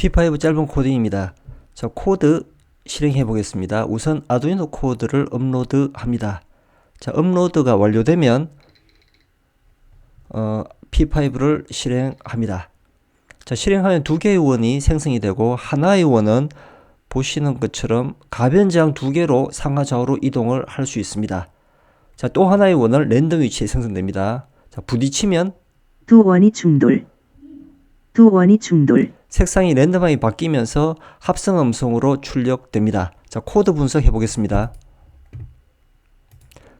P5 짧은 코딩입니다. 자, 코드 실행해 보겠습니다. 우선 아두이노 코드를 업로드 합니다. 자, 업로드가 완료되면 어, P5를 실행합니다. 자, 실행하면 두 개의 원이 생성이 되고 하나의 원은 보시는 것처럼 가변장 두 개로 상하 좌우로 이동을 할 수 있습니다. 자, 또 하나의 원은 랜덤 위치에 생성됩니다. 자, 부딪히면 두 원이 충돌. 두 원이 충돌. 색상이 랜덤하게 바뀌면서 합성 음성으로 출력됩니다. 자, 코드 분석해 보겠습니다.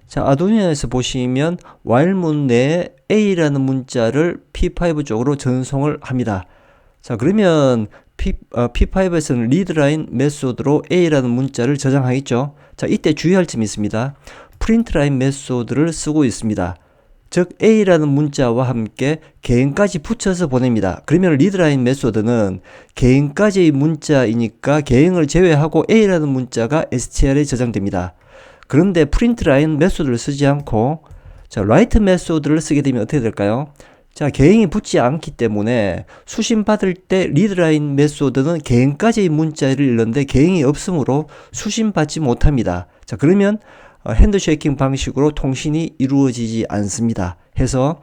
자, 아두이노에서 보시면 while문 내에 A라는 문자를 P5 쪽으로 전송을 합니다. 자, 그러면 P, 어, P5에서는 리드라인 메소드로 A라는 문자를 저장하겠죠. 자, 이때 주의할 점이 있습니다. 프린트라인 메소드를 쓰고 있습니다. 즉 A라는 문자와 함께 개인까지 붙여서 보냅니다. 그러면 리드라인 메소드는 개인까지의 문자이니까 개인을 제외하고 A라는 문자가 str에 저장됩니다. 그런데 프린트라인 메소드를 쓰지 않고 자, write 메소드를 쓰게 되면 어떻게 될까요? 자, 개인이 붙지 않기 때문에 수신 받을 때 리드라인 메소드는 개인까지의 문자를 읽는데 개인이 없으므로 수신 받지 못합니다. 자, 그러면 어, 핸드쉐이킹 방식으로 통신이 이루어지지 않습니다. 해서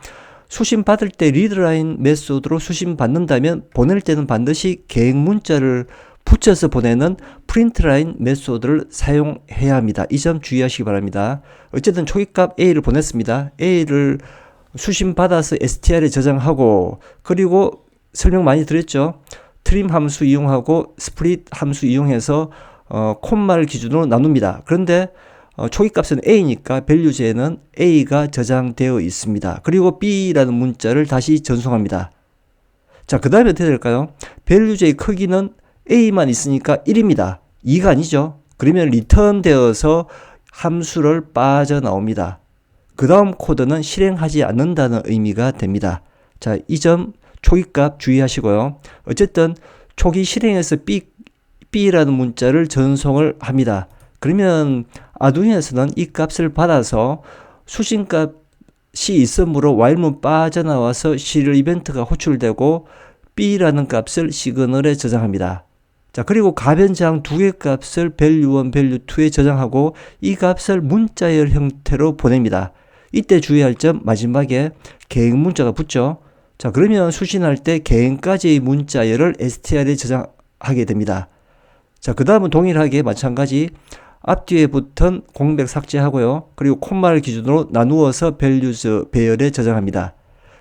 수신 받을 때 리드라인 메소드로 수신 받는다면 보낼 때는 반드시 개인 문자를 붙여서 보내는 프린트라인 메소드를 사용해야 합니다. 이 점 주의하시기 바랍니다. 어쨌든 초기값 A를 보냈습니다. A를 수신 받아서 str에 저장하고 그리고 설명 많이 드렸죠. 트림 함수 이용하고 스프릿 함수 이용해서 어, 콤마를 기준으로 나눕니다. 그런데 어, 초기 값은 A니까 밸류제에는 A가 저장되어 있습니다. 그리고 B라는 문자를 다시 전송합니다. 자, 그 다음에 어떻게 될까요? 밸류제의 크기는 A만 있으니까 1입니다. 2가 아니죠. 그러면 리턴 되어서 함수를 빠져나옵니다. 그 다음 코드는 실행하지 않는다는 의미가 됩니다. 자, 이 점 초기값 주의하시고요. 어쨌든 초기 실행에서 B, B라는 문자를 전송을 합니다. 그러면 아두이노에서는 이 값을 받아서 수신값이 있으므로 while문 빠져나와서 시리얼 이벤트가 호출되고 B라는 값을 시그널에 저장합니다. 자, 그리고 가변장 두 개 값을 value1, value2에 저장하고 이 값을 문자열 형태로 보냅니다. 이때 주의할 점 마지막에 개인 문자가 붙죠. 자, 그러면 수신할 때 개인까지의 문자열을 str에 저장하게 됩니다. 자, 그 다음은 동일하게 마찬가지 앞뒤에 붙은 공백 삭제하고요. 그리고 콤마를 기준으로 나누어서 values 배열에 저장합니다.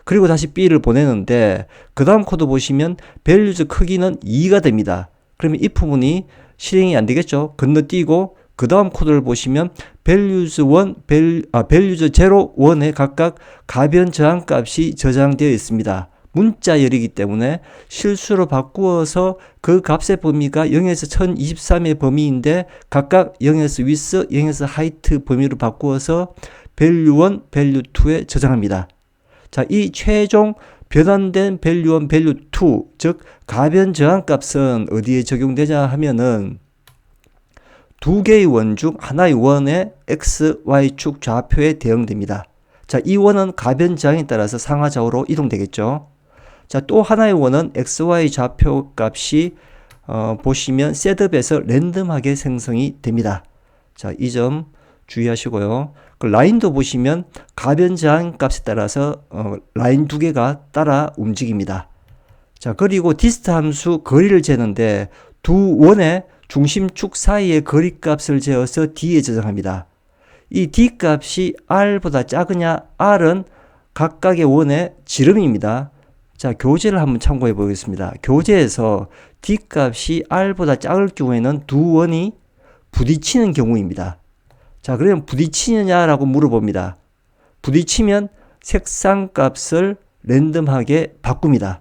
그리고 다시 B를 보내는데 그 다음 코드 보시면 values 크기는 2가 됩니다. 그러면 이 부분이 실행이 안 되겠죠. 건너뛰고 그 다음 코드를 보시면 values 1, 밸, 아, values 0, 1에 각각 가변 저항 값이 저장되어 있습니다. 문자열이기 때문에 실수로 바꾸어서 그 값의 범위가 0에서 1023의 범위인데 각각 0에서 width, 0에서 height 범위로 바꾸어서 value 1, value 2에 저장합니다. 자, 이 최종 변환된 value 1, value 2, 즉 가변 저항 값은 어디에 적용되냐 하면은 두 개의 원 중 하나의 원의 x, y축 좌표에 대응됩니다. 자, 이 원은 가변 저항에 따라서 상하 좌우로 이동되겠죠. 자, 또 하나의 원은 XY 좌표 값이 어, 보시면 셋업에서 랜덤하게 생성이 됩니다. 자, 이 점 주의하시고요. 그 라인도 보시면 가변 저항 값에 따라서 어, 라인 두 개가 따라 움직입니다. 자, 그리고 디스트 함수 거리를 재는데 두 원의 중심축 사이의 거리 값을 재어서 D에 저장합니다. 이 D 값이 R보다 작으냐? R은 각각의 원의 지름입니다. 자, 교재를 한번 참고해 보겠습니다. 교재에서 D 값이 R보다 작을 경우에는 두 원이 부딪히는 경우입니다. 자, 그러면 부딪히느냐라고 물어봅니다. 부딪히면 색상 값을 랜덤하게 바꿉니다.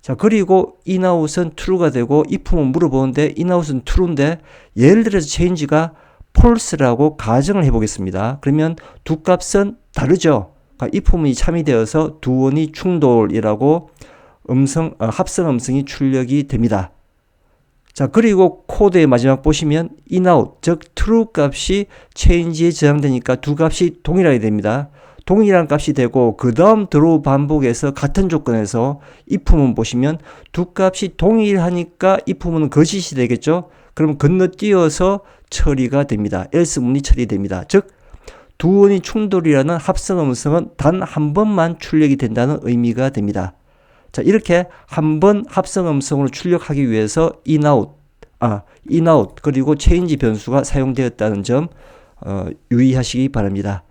자, 그리고 inout은 true가 되고 if은 물어보는데 inout은 true인데 예를 들어서 change가 false라고 가정을 해 보겠습니다. 그러면 두 값은 다르죠. 그러니까 이 부분이 참여되어서 두 원이 충돌이라고 음성 어, 합성 음성이 출력이 됩니다. 자 그리고 코드의 마지막 보시면 inout 즉 true 값이 change에 저장되니까 두 값이 동일하게 됩니다. 동일한 값이 되고 그 다음 드로우 반복해서 같은 조건에서 if문 보시면 두 값이 동일하니까 if문은 거짓이 되겠죠. 그럼 건너뛰어서 처리가 됩니다. else문이 처리됩니다. 즉 두 원이 충돌이라는 합성 음성은 단 한 번만 출력이 된다는 의미가 됩니다. 자, 이렇게 한 번 합성 음성으로 출력하기 위해서 out, 아, out 그리고 change 변수가 사용되었다는 점 어, 유의하시기 바랍니다.